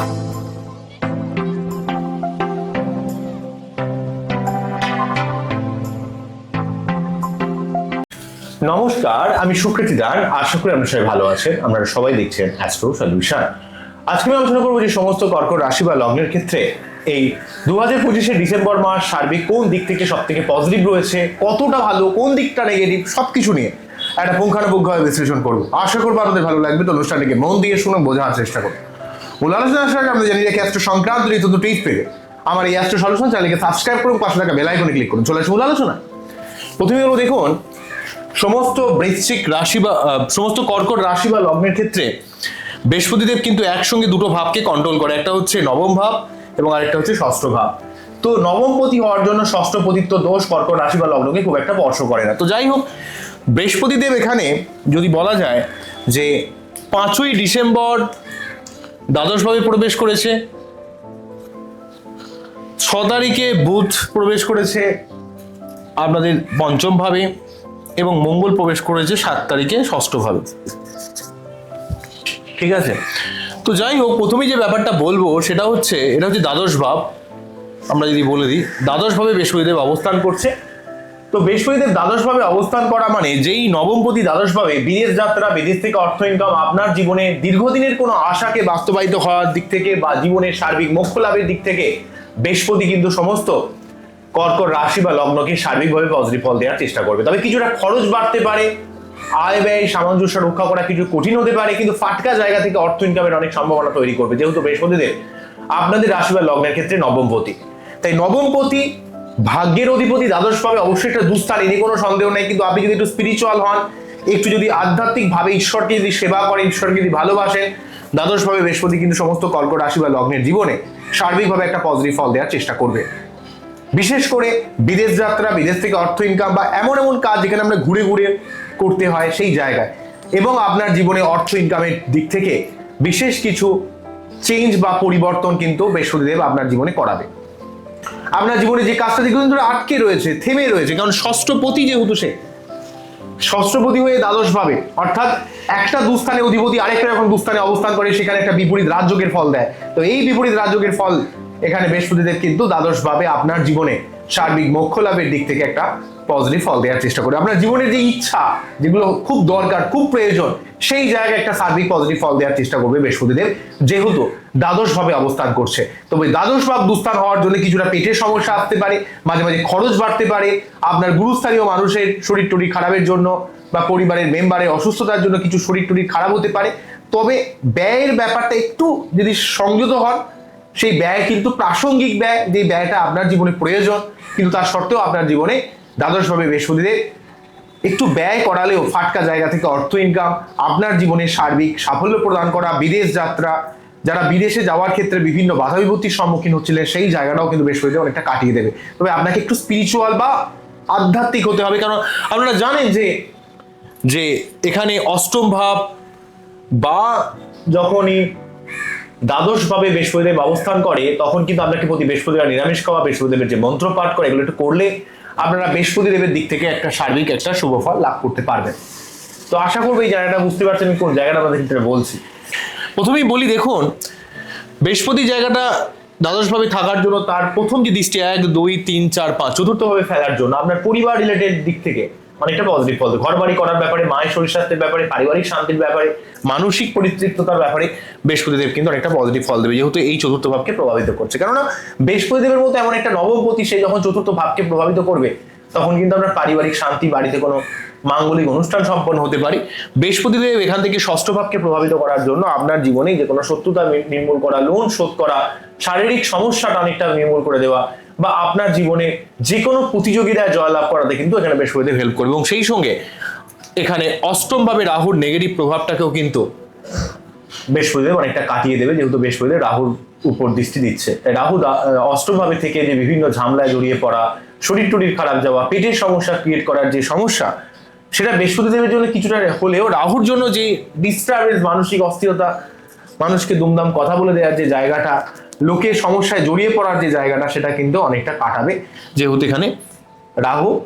নমস্কার, আমি সুকৃতি দান আশা করি আপনারা সবাই ভালো আছেন। আপনারা সবাই দেখছেন অ্যাস্ট্রো সলিউশন আজকে আমি আলোচনা করব যে সমস্ত কর্কট রাশি বা লগ্নের ক্ষেত্রে এই দু হাজার পঁচিশে ডিসেম্বর মাস সার্বিক কোন দিক থেকে সব থেকে পজিটিভ রয়েছে, কতটা ভালো, কোন দিকটা নেগেটিভ সব কিছু নিয়ে একটা পুঙ্খানুপুঙ্খভাবে বিশ্লেষণ করব। আশা করব আপনাদের ভালো লাগবে। তো অনুষ্ঠানটিকে মন দিয়ে শুনে বোঝার চেষ্টা করব। মূল আলোচনা আসার আগে অ্যাস্ট্রো সংক্রান্ত ঋতু টিপ পেতে আমার এই অ্যাস্ট্রো সলিউশন চ্যানেলকে সাবস্ক্রাইব করুন, পাশে থাকা বেল আইকনে ক্লিক করুন। চলে আসুন মূল আলোচনা প্রথমে হলো দেখুন, সমস্ত বৃশ্চিক রাশি বা সমস্ত কর্কট রাশি বা লগ্নের ক্ষেত্রে বৃহস্পতিদেব কিন্তু একসঙ্গে দুটো ভাবকে কন্ট্রোল করে। একটা হচ্ছে নবম ভাব এবং আরেকটা হচ্ছে ষষ্ঠ ভাব। তো নবমপতি হওয়ার জন্য ষষ্ঠ ষষ্ঠপতিত্ব দোষ কর্কট রাশি বা লগ্নকে খুব একটা স্পর্শ করে না। তো যাই হোক, বৃহস্পতিদেব এখানে যদি বলা যায় যে পাঁচই ডিসেম্বর দ্বাদশভাবে প্রবেশ করেছে। ছ তারিখে বুধ প্রবেশ করেছে আপনাদের পঞ্চম ভাবে এবং মঙ্গল প্রবেশ করেছে সাত তারিখে ষষ্ঠ ভাবে ঠিক আছে? তো যাই হোক, প্রথমেই যে ব্যাপারটা বলব সেটা হচ্ছে, এটা হচ্ছে দ্বাদশ ভাব। আমরা যদি বলে দিই, দ্বাদশ ভাবে বৃহস্পতিদেব অবস্থান করছে। তো বৃহস্পতিদেব দ্বাদশ ভাবে অবস্থান করা মানে যেই নবমপতি দ্বাদশ ভাবে বিদেশ যাত্রা, বিদেশ থেকে অর্থ ইনকাম আপনার জীবনে দীর্ঘদিনের কোনো আশাকে বাস্তবায়িত হওয়ার দিক থেকে বা জীবনের সার্বিক মোক্ষ লাভের দিক থেকে বৃহস্পতি কিন্তু সমস্ত কর্কট রাশি বা লগ্নকে সার্বিকভাবে পজিটিভ ফল দেওয়ার চেষ্টা করবে। তবে কিছুটা খরচ বাড়তে পারে, আয় ব্যয়, সামঞ্জস্য রক্ষা করা কিছু কঠিন হতে পারে, কিন্তু ফাটকা জায়গা থেকে অর্থ ইনকামের অনেক সম্ভাবনা তৈরি করবে। যেহেতু বৃহস্পতিদের আপনাদের রাশি বা লগ্নের ক্ষেত্রে নবমপতি। তাই নবমপতি ভাগ্যের অধিপতি দ্বাদশ পাবে, অবশ্যই একটা দুস্থান এনে কোনো সন্দেহ নেই। কিন্তু আপনি যদি একটু স্পিরিচুয়াল হন, একটু যদি আধ্যাত্মিক ভাবে ঈশ্বরকে যদি সেবা করেন, ঈশ্বরকে যদি ভালোবাসেন, দ্বাদশ ভাবে বৃহস্পতি কিন্তু সমস্ত কর্কট রাশি বা লগ্নের জীবনে সার্বিকভাবে একটা পজিটিভ ফল দেওয়ার চেষ্টা করবে। বিশেষ করে বিদেশ যাত্রা, বিদেশ থেকে অর্থ ইনকাম বা এমন এমন কাজ যেখানে আমরা ঘুরে ঘুরে করতে হয় সেই জায়গায়। এবং আপনার জীবনে অর্থ ইনকামের দিক থেকে বিশেষ কিছু চেঞ্জ বা পরিবর্তন কিন্তু বৃহস্পতিদেব আপনার জীবনে করাবে। আপনার জীবনে যে কাজটা দীর্ঘদিন ধরে আটকে রয়েছে, থেমে রয়েছে, কারণ ষষ্ঠপতি যেহেতু সে, ষষ্ঠপতি হয়ে দ্বাদশ ভাবে, অর্থাৎ একটা দুস্থানে অধিপতি, আরেকটা যখন দুস্থানে অবস্থান করে, সেখানে একটা বিপরীত রাজযোগের ফল দেয়। তো এই বিপরীত রাজযোগের ফল এখানে বৃহস্পতিদেব কিন্তু দ্বাদশ ভাবে আপনার জীবনে সার্বিক মোক্ষ লাভের দিক থেকে একটা পজিটিভ ফল দেওয়ার চেষ্টা করে। আপনার জীবনের যে ইচ্ছা, যেগুলো খুব দরকার, খুব প্রয়োজন সেই জায়গায় একটা সার্বিক পজিটিভ ফল দেওয়ার চেষ্টা করবে বৃহস্পতিদেব, যেহেতু দ্বাদশ ভাবে অবস্থান করছে। তবে দ্বাদশ ভাব দুস্থান হওয়ার জন্য কিছুটা পেটের সমস্যা আসতে পারে, মাঝে মাঝে খরচ বাড়তে পারে, আপনার গুরুস্থানীয় মানুষের শরীর টরীর খারাপের জন্য বা পরিবারের মেম্বারের অসুস্থতার জন্য কিছু শরীর টরীর খারাপ হতে পারে। তবে ব্যয়ের ব্যাপারটা একটু যদি সংযত হন, সেই ব্যয় কিন্তু প্রাসঙ্গিক ব্যয়, যে ব্যয়টা আপনার জীবনে প্রয়োজন, কিন্তু তার সত্ত্বেও আপনার জীবনে দ্বাদশভাবে বৃহস্পতিদের একটু ব্যয় করালেও ফাটকা জায়গা থেকে অর্থ ইনকাম আপনার জীবনে সার্বিক সাফল্য প্রদান করা, বিদেশ যাত্রা, যারা বিদেশে যাওয়ার ক্ষেত্রে বিভিন্ন বাধা বিপত্তির সম্মুখীন হচ্ছিলেন, সেই জায়গাটাও কিন্তু বৃহস্পতিদেব অনেকটা কাটিয়ে দেবে। তবে আপনাকে একটু স্পিরিচুয়াল বা আধ্যাত্মিক হতে হবে, কারণ আপনারা জানেন যে যে এখানে অষ্টম ভাব বা যখনই দ্বাদশ ভাবে বৃহস্পতিদেব অবস্থান করে, তখন কিন্তু আপনাকে প্রতি বৃহস্পতিবার নিরামিষ খাওয়া, বৃহস্পতিদেবের যে মন্ত্র পাঠ করে, এগুলো একটু করলে আপনারা বৃহস্পতি দেবের দিক থেকে একটা সার্বিক, একটা শুভ ফল লাভ করতে পারবেন। তো আশা করব এই জায়গাটা বুঝতে পারছেন আমি কোন জায়গাটা আমাদের ক্ষেত্রে বলছি। প্রথমেই বলি, দেখুন, বৃহস্পতি জায়গাটা দ্বাদশভাবে থাকার জন্য তার প্রথম যে দৃষ্টি, এক, দুই, তিন, চার, পাঁচ, চতুর্থভাবে ফেলার জন্য আপনার পরিবার রিলেটেড দিক থেকে অনেকটা পজিটিভ ফল। ঘর বাড়ি করার ব্যাপারে, মায়ের শরীর স্বাস্থ্যের ব্যাপারে, পারিবারিক শান্তির ব্যাপারে, মানসিক পরিতৃপ্ততার ব্যাপারে বৃহস্পতিদেব কিন্তু অনেকটা পজিটিভ ফল দেবে, যেহেতু এই চতুর্থ ভাবকে প্রভাবিত করছে কেননা বৃহস্পতিদেবের মতো এমন একটা নবপতি সে যখন চতুর্থ ভাবকে প্রভাবিত করবে, তখন কিন্তু আমরা পারিবারিক শান্তি, বাড়িতে কোনো মাঙ্গলিক অনুষ্ঠান সম্পন্ন হতে পারে বৃহস্পতিদেব এখান থেকে ষষ্ঠ ভাবকে প্রভাবিত করার জন্য আপনার জীবনে যে কোনো শত্রুতা নির্মূল করা লোন শোধ করা, শারীরিক সমস্যাটা অনেকটা নির্মূল করে দেওয়া বা আপনার জীবনে যে কোনো প্রতিযোগিতায় জয়লাভ করাতে কিন্তু এখানে বৃহস্পতিদেব হেল্প করবে। এবং সেই সঙ্গে এখানে অষ্টমভাবে রাহুর নেগেটিভ প্রভাবটাকেও কিন্তু বৃহস্পতিদেব অনেকটা কাটিয়ে দেবে যেহেতু বৃহস্পতিদেব রাহুর উপর দৃষ্টি দিচ্ছে। রাহু দা- আহ, অষ্টম ভাবে থেকে যে বিভিন্ন ঝামলায় জড়িয়ে পড়া শরীর টরির খারাপ যাওয়া পেটের সমস্যা ক্রিয়েট করার যে সমস্যা সেটা বৃহস্পতিদেবের জন্য কিছুটা হলেও রাহুর জন্য যে ডিস্টারবেন্স মানসিক অস্থিরতা মানুষকে দুমদাম কথা বলে দেওয়ার যে জায়গাটা লোকের সমস্যায় জড়িয়ে পড়ার যে জায়গাটা, সেটা কিন্তু অনেকটা কাটাবে। যেহেতু এখানে রাহু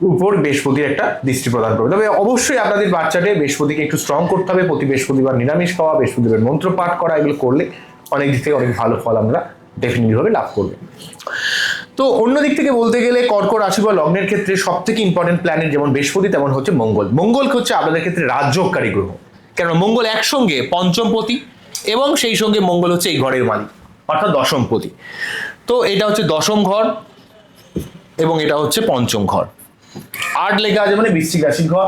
উপর বৃহস্পতির একটা দৃষ্টি প্রদান করবে। তবে অবশ্যই আপনাদের বাচ্চাদের বৃহস্পতিকে একটু স্ট্রং করতে হবে। প্রতি বৃহস্পতিবার নিরামিষ খাওয়া, বৃহস্পতিবার মন্ত্র পাঠ করা, এগুলো করলে অনেক দিক থেকে অনেক ভালো ফল আমরা ডেফিনেটলিভাবে লাভ করবে। তো অন্য দিক থেকে বলতে গেলে কর্কট রাশি বা লগ্নের ক্ষেত্রে সব থেকে ইম্পর্টেন্ট প্ল্যানেট যেমন বৃহস্পতি, তেমন হচ্ছে মঙ্গল। মঙ্গল হচ্ছে আপনাদের ক্ষেত্রে রাজ্যকারী গ্রহ। কেন মঙ্গল একসঙ্গে পঞ্চমপতি এবং সেই সঙ্গে মঙ্গল হচ্ছে এই ঘরের মালিক। অর্থাৎ দশমপতি তো এটা হচ্ছে দশম ঘর এবং এটা হচ্ছে পঞ্চম ঘর। আট লেখা আছে মানে বৃশ্চিক রাশির ঘর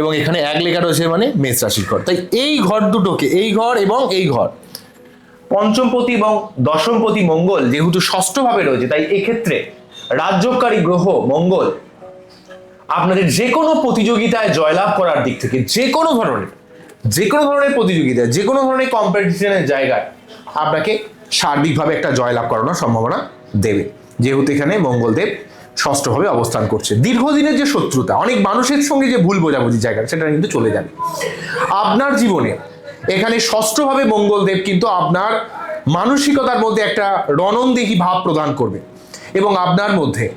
এবং এখানে এক লেখা রয়েছে মানে মেষ রাশির ঘর। তাই এই ঘর দুটোকে, এই ঘর এবং এই ঘর পঞ্চমপতি এবং দশমপতি মঙ্গল যেহেতু ষষ্ঠভাবে রয়েছে, তাই এক্ষেত্রে রাজ্যকারী গ্রহ মঙ্গল আপনাদের যে কোনো প্রতিযোগিতায় জয়লাভ করার দিক থেকে যে কোনো ধরনের যে কোনো ধরনের প্রতিযোগিতায় যে কোনো ধরনের কম্পিটিশনের জায়গায় আপনাকে সার্বিকভাবে একটা জয়লাভ করানোর সম্ভাবনা দেবে। যেহেতু এখানে মঙ্গলদেব ষষ্ঠভাবে অবস্থান করছে। দীর্ঘদিনের যে শত্রুতা, অনেক মানুষের সঙ্গে যে ভুল বোঝাবুঝি জায়গা, সেটা কিন্তু চলে যাবে। আপনার জীবনে এখানে ষষ্ঠভাবে মঙ্গলদেব কিন্তু আপনার মানসিকতার মধ্যে একটা রণন্দেহী ভাব প্রদান করবে এবং আপনার মধ্যে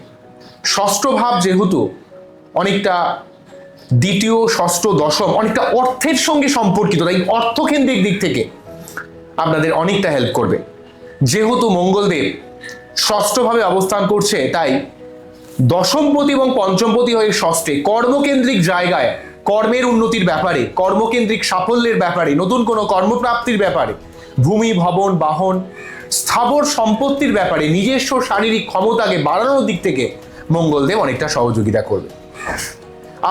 ষষ্ঠ ভাব যেহেতু অনেকটা দ্বিতীয়, ষষ্ঠ, দশম, অনেকটা অর্থের সঙ্গে সম্পর্কিত, তাই অর্থকেন্দ্রিক দিক থেকে আপনাদের অনেকটা হেল্প করবে। যেহেতু মঙ্গলদেব ষষ্ঠভাবে অবস্থান করছে, তাই দশমপতি এবং পঞ্চমপতি হয়ে ষষ্ঠে কর্মকেন্দ্রিক জায়গায় কর্মের উন্নতির ব্যাপারে, কর্মকেন্দ্রিক সাফল্যের ব্যাপারে, নতুন কোনো কর্মপ্রাপ্তির ব্যাপারে, ভূমি, ভবন, বাহন, স্থাবর সম্পত্তির ব্যাপারে, নিজস্ব শারীরিক ক্ষমতাকে বাড়ানোর দিক থেকে মঙ্গলদেব অনেকটা সহযোগিতা করবে।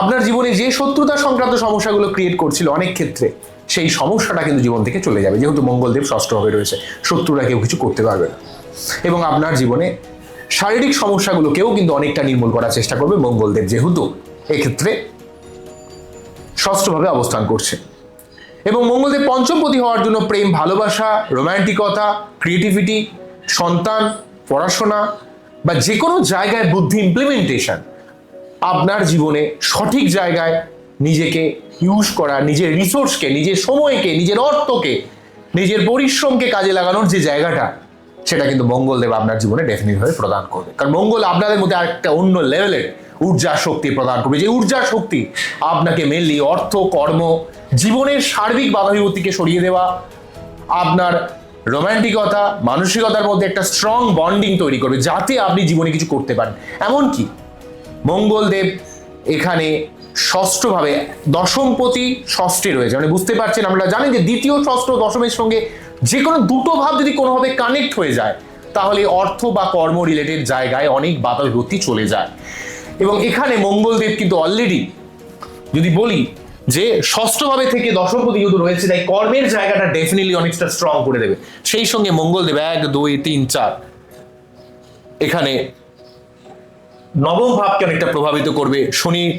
আপনার জীবনে যে শত্রুতা সংক্রান্ত সমস্যাগুলো ক্রিয়েট করছিল অনেক ক্ষেত্রে সেই সমস্যাটা কিন্তু জীবন থেকে চলে যাবে। যেহেতু মঙ্গলদেব ষষ্ঠভাবে রয়েছে, শত্রুরা কেউ কিছু করতে পারবে না। এবং আপনার জীবনে শারীরিক সমস্যাগুলোকেও কিন্তু অনেকটা নির্মূল করার চেষ্টা করবে মঙ্গলদেব যেহেতু এক্ষেত্রে ষষ্ঠভাবে অবস্থান করছে। এবং মঙ্গলদেব পঞ্চমপতি হওয়ার জন্য প্রেম, ভালোবাসা রোম্যান্টিকতা ক্রিয়েটিভিটি সন্তান, পড়াশোনা বা যে কোনো জায়গায় বুদ্ধি ইমপ্লিমেন্টেশন আপনার জীবনে সঠিক জায়গায় নিজেকে ইউজ করা, নিজের রিসোর্সকে নিজের সময়কে, নিজের অর্থকে, নিজের পরিশ্রমকে কাজে লাগানোর যে জায়গাটা, সেটা কিন্তু মঙ্গলদেব আপনার জীবনে ডেফিনেটভাবে প্রদান করবে। কারণ মঙ্গল আপনাদের মধ্যে আরেকটা অন্য লেভেলের ঊর্জা শক্তি প্রদান করবে। যে ঊর্জা শক্তি আপনাকে মেনলি অর্থ, কর্ম, জীবনের সার্বিক বাধা বিপত্তিকে সরিয়ে দেওয়া, আপনার রোম্যান্টিকতা মানসিকতার মধ্যে একটা স্ট্রং বন্ডিং তৈরি করবে, যাতে আপনি জীবনে কিছু করতে পারেন। এমনকি মঙ্গলদেব এখানে ষষ্ঠভাবে দশমপতি ষষ্ঠে রয়েছে। মানে বুঝতে পারছেন, আমরা জানি যে দ্বিতীয় ষষ্ঠ দশমের সঙ্গে যে কোনো দুটো ভাব যদি কোনোভাবে কানেক্ট হয়ে যায়, তাহলে অর্থ বা কর্ম রিলেটেড জায়গায় অনেক বাধা বিপত্তি চলে যায়। এবং এখানে মঙ্গলদেব কিন্তু অলরেডি যদি বলি যে ষষ্ঠভাবে থেকে দশমপতি যেহেতু রয়েছে, তাই কর্মের জায়গাটা ডেফিনেটলি অনেকটা স্ট্রং করে দেবে। সেই সঙ্গে মঙ্গলদেব এক, দুই, তিন, চার এখানে নবম ভাবকে অনেকটা প্রভাবিত করবে। শনি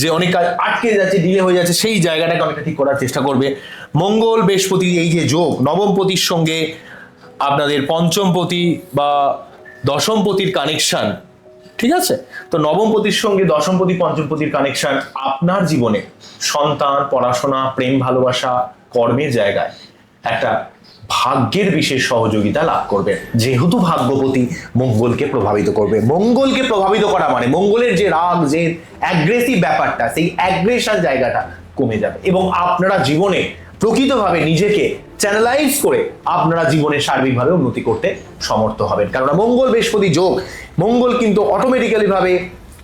যে অনেক কাজ আটকে যাচ্ছে ডিলে হয়ে যাচ্ছে, সেই জায়গাটাকে অনেকটা ঠিক করার চেষ্টা করবে। মঙ্গল বৃহস্পতি, এই যে যোগ, নবমপতির সঙ্গে আপনাদের পঞ্চমপতি বা দশমপতির কানেকশন ঠিক আছে? তো নবমপতির সঙ্গে দশমপতি, পঞ্চমপতির কানেকশন আপনার জীবনে সন্তান, পড়াশোনা, প্রেম, ভালোবাসা, কর্মের জায়গায় একটা ভাগ্যের বিশেষ সহযোগিতা লাভ করবে। যেহেতু ভাগ্যপতি মঙ্গলকে প্রভাবিত করবে। মঙ্গলকে প্রভাবিত করা মানে মঙ্গলের যে রাগ, যে অ্যাগ্রেসিভ ব্যাপারটা, সেই অ্যাগ্রেশন জায়গাটা কমে যাবে। এবং আপনারা জীবনে প্রকৃতভাবে নিজেকে চ্যানেলাইজ করে আপনারা জীবনে সার্বিকভাবে উন্নতি করতে সমর্থ হবেন। কেননা মঙ্গল বৃহস্পতি যোগ। মঙ্গল কিন্তু অটোমেটিক্যালি ভাবে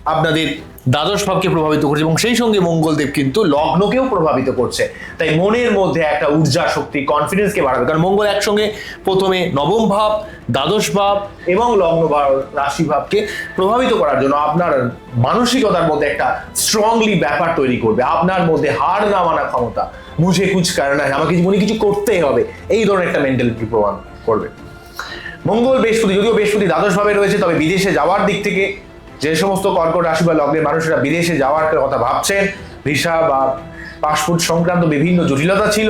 আপনাদের দ্বাদশ ভাবকে প্রভাবিত করছে এবং সেই সঙ্গে মঙ্গলদেব কিন্তু লগ্নকেও প্রভাবিত করছে। তাই মনের মধ্যে একটা ঊর্জা শক্তি কনফিডেন্সকে বাড়াবে। কারণ মঙ্গল একসঙ্গে প্রথমে নবম ভাব, দ্বাদশ ভাব এবং লগ্ন ভাব রাশি ভাবকে প্রভাবিত করার জন্য আপনার মানসিকতার মধ্যে একটা স্ট্রংলি ব্যাপার তৈরি করবে। আপনার মধ্যে হার না মানা ক্ষমতা মুঝে কুছ কারণ আমাকে জীবনে কিছু করতেই হবে। এই ধরনের একটা মেন্টালিটি প্রমাণ করবে। মঙ্গল বৃহস্পতি, যদিও বৃহস্পতি দ্বাদশ ভাবে রয়েছে, তবে বিদেশে যাওয়ার দিক থেকে যে সমস্ত কর্কট রাশি বা লগ্নের মানুষেরা বিদেশে যাওয়ার কথা ভাবছেন, ভিসা বা পাসপোর্ট সংক্রান্ত বিভিন্ন জটিলতা ছিল,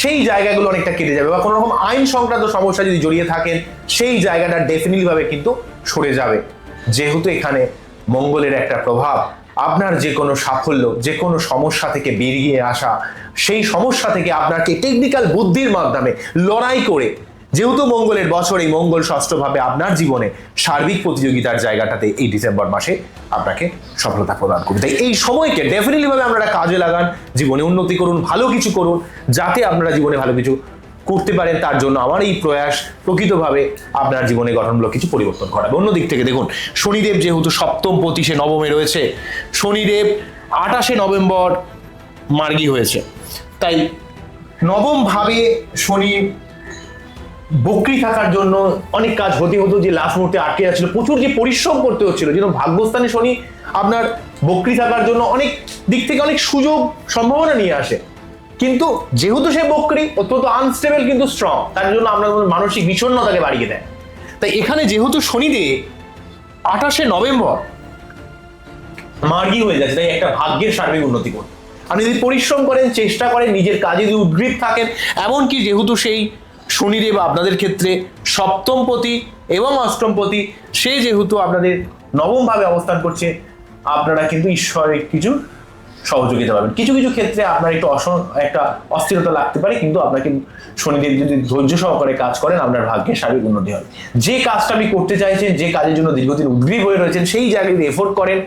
সেই জায়গাগুলো অনেকটা কেটে যাবে বা কোনো রকম আইন সংক্রান্ত সমস্যা যদি জড়িয়ে থাকেন, সেই জায়গাটা ডেফিনেটলি ভাবে কিন্তু সরে যাবে। যেহেতু এখানে মঙ্গলের একটা প্রভাব, আপনার যে কোনো সাফল্য, যে কোনো সমস্যা থেকে বেরিয়ে আসা, সেই সমস্যা থেকে আপনাকে টেকনিক্যাল বুদ্ধির মাধ্যমে লড়াই করে যেহেতু মঙ্গলের বছর, এই মঙ্গল ষষ্ঠভাবে আপনার জীবনে সার্বিক প্রতিযোগিতার জায়গাটাতে এই ডিসেম্বর মাসে আপনাকে সফলতা প্রদান করবে। তাই এই সময়কে ডেফিনেটলি ভাবে আপনারা কাজে লাগান, জীবনে উন্নতি করুন, ভালো কিছু করুন, যাতে আপনারা জীবনে ভালো কিছু করতে পারেন। তার জন্য আমার এই প্রয়াস, প্রকৃতভাবে আপনার জীবনে গঠনমূলক কিছু পরিবর্তন করাবে। অন্যদিক থেকে দেখুন, শনিদেব যেহেতু সপ্তম পতি সে নবমে রয়েছে, শনিদেব আঠাশে নভেম্বর মার্গী হয়েছে। তাই নবম ভাবে শনি বকরি থাকার জন্য অনেক কাজ হতে হতো, যে লাস্ট মুহূর্তে আটকে যাচ্ছিল। প্রচুর যে পরিশ্রম করতে হচ্ছিল। যেন ভাগ্যস্থানে শনি আপনার বকরি থাকার জন্য অনেক দিক থেকে অনেক সুযোগ, সম্ভাবনা নিয়ে আসে। কিন্তু যেহেতু সে বকরি, অত্যন্ত আনস্টেবল কিন্তু স্ট্রং তার জন্য আপনার মানসিক বিষণ্ণতাকে বাড়িয়ে দেয়। তাই এখানে যেহেতু শনি শনিদেব আঠাশে নভেম্বর মার্গী হয়ে যাচ্ছে, তাই একটা ভাগ্যের সার্বিক উন্নতি করুন আপনি যদি পরিশ্রম করেন, চেষ্টা করেন, নিজের কাজে যদি উদ্গ্রীব থাকেন, এমনকি যেহেতু সেই শনিদেব আপনাদের ক্ষেত্রে সপ্তমপতি এবং অষ্টমপতি সে যেহেতু আপনাদের নবমভাবে অবস্থান করছে, আপনারা কিন্তু ঈশ্বরের কিছু সহযোগিতা পাবেন। কিছু কিছু ক্ষেত্রে আপনার একটু অস একটা অস্থিরতা লাগতে পারে, কিন্তু আপনাকে শনিদেব যদি ধৈর্য সহকারে কাজ করেন, আপনার ভাগ্যে সার্বিক উন্নতি হবে। যে কাজটা আপনি করতে চাইছেন, যে কাজের জন্য দীর্ঘদিন উদ্গ্রীব হয়ে রয়েছেন, সেই জায়গায় যদি এফোর্ট করেন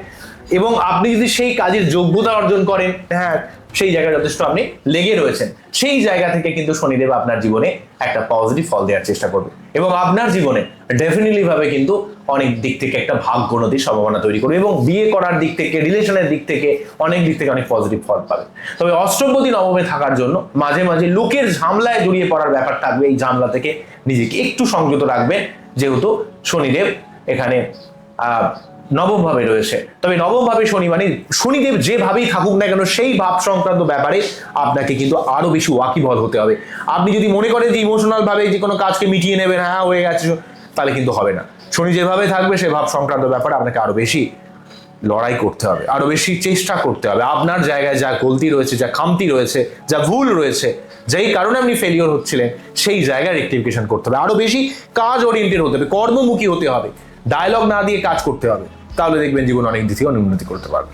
এবং আপনি যদি সেই কাজের যোগ্যতা অর্জন করেন হ্যাঁ সেই জায়গায় যথেষ্ট আপনি লেগে রয়েছেন। সেই জায়গা থেকে কিন্তু শনিদেব আপনার জীবনে একটা পজিটিভ ফল দেওয়ার চেষ্টা করবে। এবং আপনার জীবনে ডেফিনেটলি ভাবে কিন্তু অনেক দিক থেকে একটা ভাগ্য উন্নতির সম্ভাবনা তৈরি করবে এবং বিয়ে করার দিক থেকে রিলেশনের দিক থেকে অনেক দিক থেকে অনেক পজিটিভ ফল পাবে। তবে অষ্টমপতি নবমে থাকার জন্য মাঝে মাঝে লোকের ঝামলায় জড়িয়ে পড়ার ব্যাপার থাকবে, এই ঝামলা থেকে নিজেকে একটু সংযত রাখবেন। যেহেতু শনিদেব এখানে আহ নবম ভাবে রয়েছে। তবে নবমভাবে শনি মানে শনিদেব যেভাবেই থাকুক না কেন, সেই ভাব সংক্রান্ত ব্যাপারে আপনাকে কিন্তু আরও বেশি ওয়াকিবল হতে হবে। আপনি যদি মনে করেন যে ইমোশনাল ভাবে যে কোনো কাজকে মিটিয়ে নেবেন হ্যাঁ হয়ে গেছে তাহলে কিন্তু হবে না। শনি যেভাবে থাকবে, সে ভাব সংক্রান্ত ব্যাপারে আপনাকে আরও বেশি লড়াই করতে হবে, আরও বেশি চেষ্টা করতে হবে। আপনার জায়গায় যা গলতি রয়েছে, যা খামতি রয়েছে, যা ভুল রয়েছে, যেই কারণে আপনি ফেলিওর হচ্ছিলেন, সেই জায়গায় রেক্টিফিকেশন করতে হবে। আরও বেশি কাজ ওরিয়েন্টেড হতে হবে, কর্মমুখী হতে হবে। ডায়লগ না দিয়ে কাজ করতে হবে। তাহলে দেখবেন জীবন অনেক দিক থেকে অনেক উন্নতি করতে পারবে।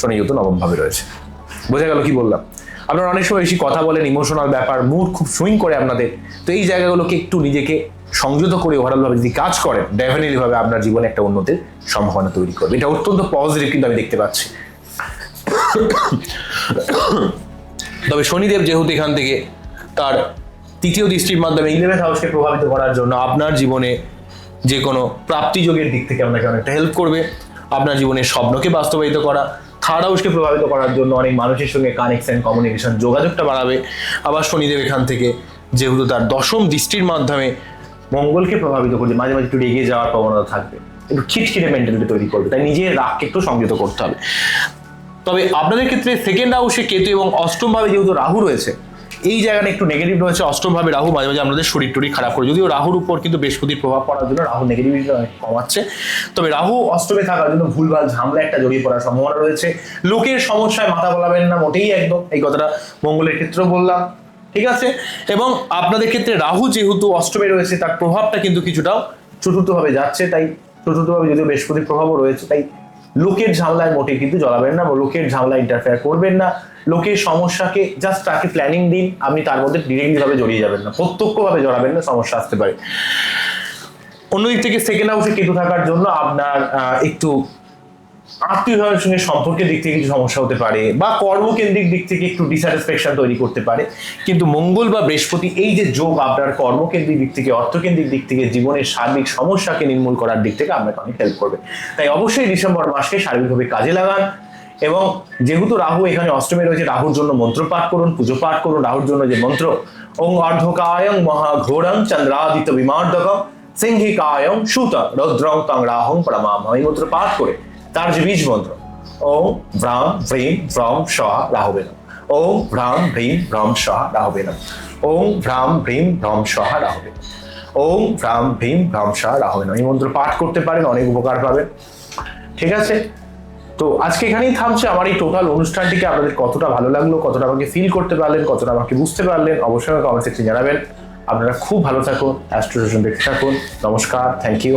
শনি যেহেতু নবম ভাবে রয়েছে। বোঝা গেল কি বললাম? আপনারা অনেক সময় বেশি কথা বলেন ইমোশনাল ব্যাপার মুড খুব সুইং করে আপনাদের। তো এই জায়গাগুলোকে একটু নিজেকে সংযত করে ওভারঅলভাবে যদি কাজ করেন ডেফিনেটলি ভাবে আপনার জীবনে একটা উন্নতির সম্ভাবনা তৈরি করবে। এটা অত্যন্ত পজিটিভ কিন্তু আমি দেখতে পাচ্ছি। তবে শনিদেব যেহেতু এখান থেকে তার তৃতীয় দৃষ্টির মাধ্যমে ইলেভেন্থ হাউসকে প্রভাবিত করার জন্য আপনার জীবনে যে কোনো প্রাপ্তিযোগের দিক থেকে আপনাকে অনেকটা হেল্প করবে। আপনার জীবনের স্বপ্নকে বাস্তবায়িত করা থার্ড হাউসকে প্রভাবিত করার জন্য অনেক মানুষের সঙ্গে কানেকশন কমিউনিকেশন যোগাযোগটা বাড়াবে। আবার শনিদেব এখান থেকে যেহেতু তার দশম দৃষ্টির মাধ্যমে মঙ্গলকে প্রভাবিত করছে, মাঝে মাঝে একটু রেগে যাওয়ার প্রবণতা থাকবে। একটু খিটখিটে মেন্টালিটি তৈরি করবে, তাই নিজের রাগকে একটু সংযত করতে হবে। তবে আপনাদের ক্ষেত্রে সেকেন্ড হাউসে কেতু এবং অষ্টমভাবে যেহেতু রাহু রয়েছে এই জায়গাটা একটু নেগেটিভ রয়েছে অষ্টমভাবে রাহু মাঝে মাঝে আমাদের শরীর টরীর খারাপ করে। যদিও রাহুর উপর কিন্তু বৃহস্পতির প্রভাব পড়ার জন্য রাহু নেগেটিভিটি অনেক কমাচ্ছে। তবে রাহু অষ্টমে থাকার জন্য ভুলভাল ঝামলা একটা জড়িয়ে পড়ার সম্ভাবনা রয়েছে। লোকের সমস্যায় মাথা বলাবেন না মোটেই একদম। এই কথাটা মঙ্গলের ক্ষেত্রেও বললাম। ঠিক আছে? এবং আপনাদের ক্ষেত্রে রাহু যেহেতু অষ্টমে রয়েছে, তার প্রভাবটা কিন্তু কিছুটাও চতুর্থভাবে যাচ্ছে। তাই চতুর্থভাবে যদিও বৃহস্পতির প্রভাবও রয়েছে, তাই লোকের ঝামেলায় মোটে কিন্তু জড়াবেন না লোকের ঝামেলা ইন্টারফেয়ার করবেন না। লোকের সমস্যাকে জাস্ট তাকে প্ল্যানিং দিন, আপনি তার মধ্যে ডিরেক্টলি ভাবে জড়িয়ে যাবেন না। প্রত্যক্ষভাবে জড়াবেন না, সমস্যা আসতে পারে। অন্যদিক থেকে সেকেন্ড হাউসে কেতু থাকার জন্য আপনার একটু আত্মীয়ভাবের সঙ্গে সম্পর্কের দিক থেকে কিছু সমস্যা হতে পারে বা কর্মকেন্দ্রিক দিক থেকে একটু ডিস্যাটিসফ্যাকশন তৈরি করতে পারে। কিন্তু মঙ্গল বা বৃহস্পতি এই যে যোগ আপনার কর্মকেন্দ্রিক দিক থেকে, অর্থকেন্দ্রিক দিক থেকে, জীবনের সার্বিক সমস্যাকে নির্মূল করার দিক থেকে আপনাকে অনেক হেল্প করবে। তাই অবশ্যই ডিসেম্বর মাসকে সার্বিকভাবে কাজে লাগান এবং যেহেতু রাহু এখানে অষ্টমে রয়েছে, রাহুর জন্য মন্ত্র পাঠ করুন, পুজো পাঠ করুন। রাহুর জন্য যে মন্ত্র, ওং অর্ধকায়ং মহাঘোরং চন্দ্রাদিত্য বিমার্দকম সিংহিকায়ং সুত রৌদ্রং তং রাহং প্রমাম এই মন্ত্র পাঠ করে তার যে বীজ মন্ত্র ওম ভ্রাম ভ্রীম ভ্রম সহ রাহবেনম ওম ভ্রাম ভ্রীম ভ্রম সহ রাহবেনম ওম ভ্রাম ভ্রীম ভ্রম সহ রাহবেনম ওম ভ্রাম ভীম ভ্রাম সহ রাহবেনম এই মন্ত্র পাঠ করতে পারেন, অনেক উপকার পাবেন। ঠিক আছে? তো আজকে এখানেই থামছে আমার এই টোটাল অনুষ্ঠানটিকে। আপনাদের কতটা ভালো লাগল, কতটা আমাকে ফিল করতে পারলেন, কতটা আমাকে বুঝতে পারলেন, অবশ্যই আমাকে কমেন্ট সেকশনে জানাবেন। আপনারা খুব ভালো থাকুন অ্যাস্ট্রোশন দেখতে থাকুন। নমস্কার থ্যাংক ইউ